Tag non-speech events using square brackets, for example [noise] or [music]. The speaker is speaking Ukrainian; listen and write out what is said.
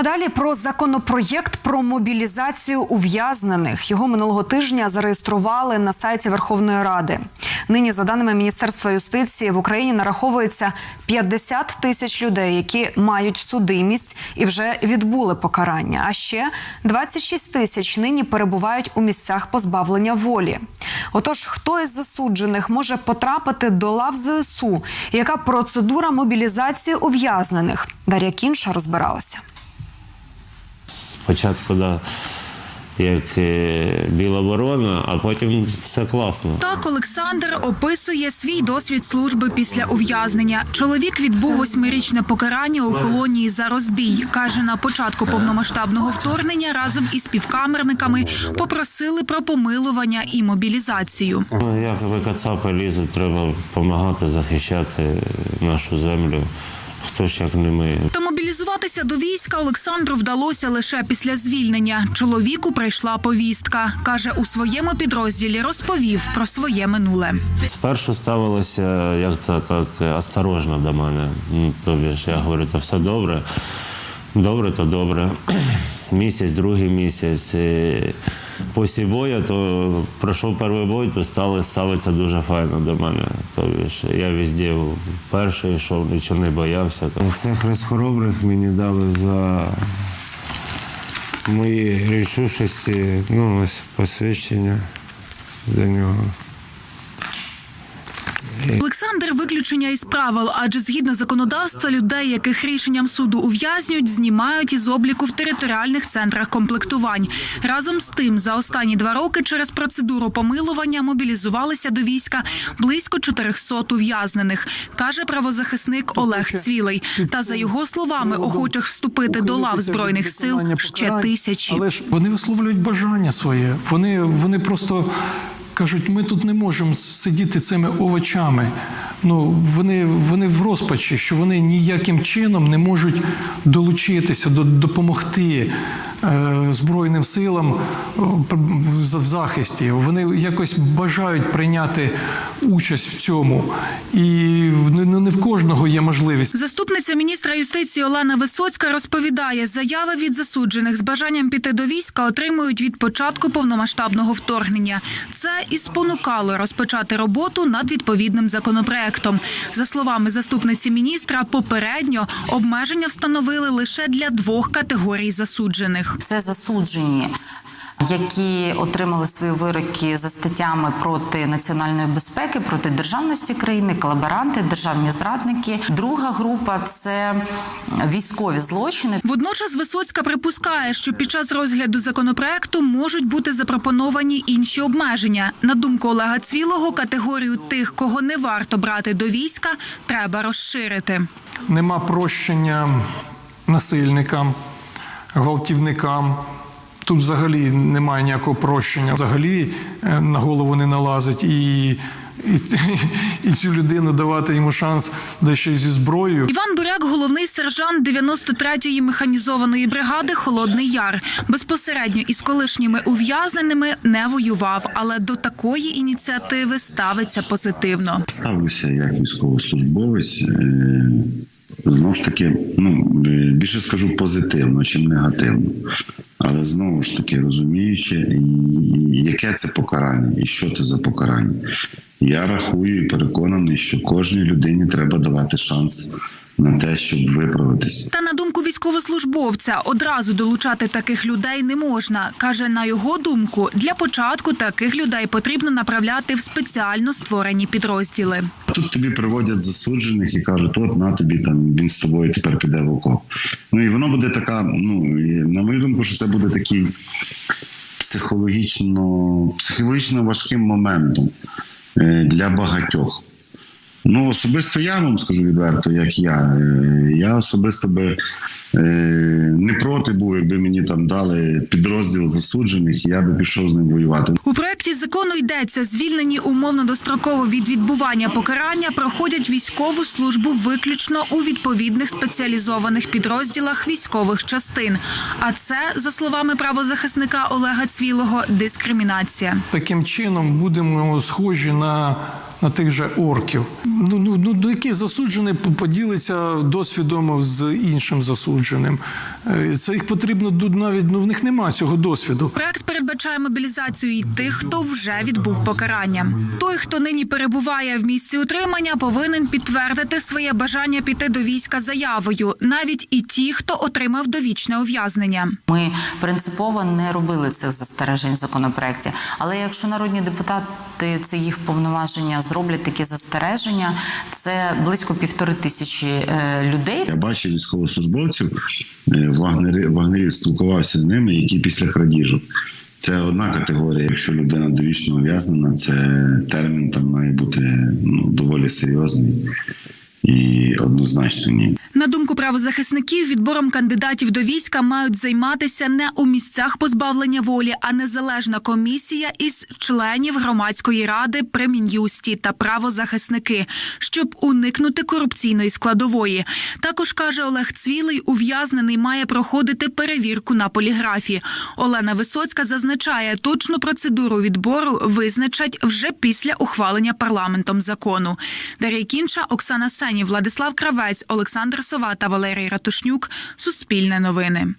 А далі про законопроєкт про мобілізацію ув'язнених. Його минулого тижня зареєстрували на сайті Верховної Ради. Нині, за даними Міністерства юстиції, в Україні нараховується 50 тисяч людей, які мають судимість і вже відбули покарання. А ще 26 тисяч нині перебувають у місцях позбавлення волі. Отож, хто із засуджених може потрапити до лав ЗСУ? Яка процедура мобілізації ув'язнених? Дар'я Кінша розбиралася. Спочатку да, як е, біла ворона, а потім все класно. Так Олександр описує свій досвід служби після ув'язнення. Чоловік відбув восьмирічне покарання у колонії за розбій. каже, на початку повномасштабного вторгнення разом із співкамерниками попросили про помилування і мобілізацію. Ну, Як ви кацапи лізуть, треба допомагати захищати нашу землю. Хто ж як не ми. Та мобілізуватися до війська Олександру вдалося лише після звільнення. Чоловіку прийшла повістка. каже, у своєму підрозділі розповів про своє минуле. Спершу ставилося як то так осторожно до мене. Ну, Тобі ж я говорю, то все добре. Добре, то добре. [clears throat] Місяць, другий місяць. І Після бою, то пройшов перший бой, то стали ставитися дуже файно до мене. Тобі ж я везде перший йшов, нічого не боявся. Цих розхоробрих хоробрих мені дали за мої рішучості, ну ось посвідчення за нього. Олександр виключення із правил, адже згідно законодавства, людей, яких рішенням суду ув'язнюють, знімають із обліку в територіальних центрах комплектувань. Разом з тим, за останні два роки через процедуру помилування мобілізувалися до війська близько 400 ув'язнених, каже правозахисник Олег Цвілий. Та за його словами, охочих вступити до лав збройних сил ще тисячі. Але ж вони висловлюють бажання своє. Вони, вони просто кажуть, ми тут не можемо сидіти цими овочами. Ну, вони, вони в розпачі, що вони ніяким чином не можуть долучитися, до, допомогти Збройним силам е, в захисті. Вони якось бажають прийняти участь в цьому. І не в кожного є можливість. Заступниця міністра юстиції Олена Висоцька розповідає, заяви від засуджених з бажанням піти до війська отримують від початку повномасштабного вторгнення. Це і спонукало розпочати роботу над відповідним законопроектом. За словами заступниці міністра, попередньо обмеження встановили лише для двох категорій засуджених. Це засуджені. Які отримали свої вироки за статтями проти національної безпеки, проти державності країни, колаборанти, державні зрадники. Друга група це військові злочини. Водночас Висоцька припускає, що під час розгляду законопроекту можуть бути запропоновані інші обмеження. На думку Олега Цвілого, категорію тих, кого не варто брати до війська, треба розширити. Нема прощення насильникам, гвалтівникам. Тут взагалі немає ніякого прощення. Взагалі е, на голову не налазить і, і, і цю людину давати йому шанс дещо зі зброєю. Іван Буряк, головний сержант 93-ї механізованої бригади Холодний Яр. Безпосередньо із колишніми ув'язненими не воював, але до такої ініціативи ставиться позитивно. Ставлюся як військовослужбовець. Знову ж таки, ну е, більше скажу позитивно, чим негативно. Але знову ж таки розуміючи, яке це покарання, і що це за покарання. Я рахую і переконаний, що кожній людині треба давати шанс на те, щоб виправитись. Та на думку військовослужбовця, одразу долучати таких людей не можна. каже, на його думку, для початку таких людей потрібно направляти в спеціально створені підрозділи. Тут тобі приводять засуджених і кажуть, от на тобі там він з тобою тепер піде в окоп. Ну і воно буде така, ну на мою думку, що це буде такий психологічно, психологічно важким моментом е, для багатьох. Ну, особисто я вам скажу відверто, як я. Е, Я особисто би е, не проти був, якби мені там дали підрозділ засуджених, і я би пішов з ним воювати. У проєкті закону йдеться, звільнені умовно достроково від відбування покарання проходять військову службу виключно у відповідних спеціалізованих підрозділах військових частин. А це, за словами правозахисника Олега Цвілого, дискримінація. Таким чином будемо схожі на на тих же орків. Ну, ну, ну до який засуджений поділиться досвідом з іншим засудженим. Е, Це їх потрібно навіть ну в них немає цього досвіду. Проект передбачає мобілізацію і тих, хто вже відбув покарання. Той, хто нині перебуває в місці утримання, повинен підтвердити своє бажання піти до війська заявою, навіть і ті, хто отримав довічне ув'язнення. Ми принципово не робили цих застережень в законопроекті. Але якщо народні депутати це їх повноваження зроблять такі застереження, це близько півтори тисячі е, людей. Я бачив військовослужбовців вагнерів, вагнерів спілкувався з ними, які після крадіжок. Це одна категорія. Якщо людина довічно ув'язнена, це термін там має бути ну, доволі серйозний і однозначно ні. На думку правозахисників, відбором кандидатів до війська мають займатися не у місцях позбавлення волі, а незалежна комісія із членів громадської ради при мін'юсті та правозахисники, щоб уникнути корупційної складової. Також каже Олег Цвілий, ув'язнений має проходити перевірку на поліграфі. Олена Висоцька зазначає, точну процедуру відбору визначать вже після ухвалення парламентом закону. Дар'я Кінча, Оксана Сені, Владислав Кравець, Олександр Сова та Валерій Ратушнюк. Суспільне новини.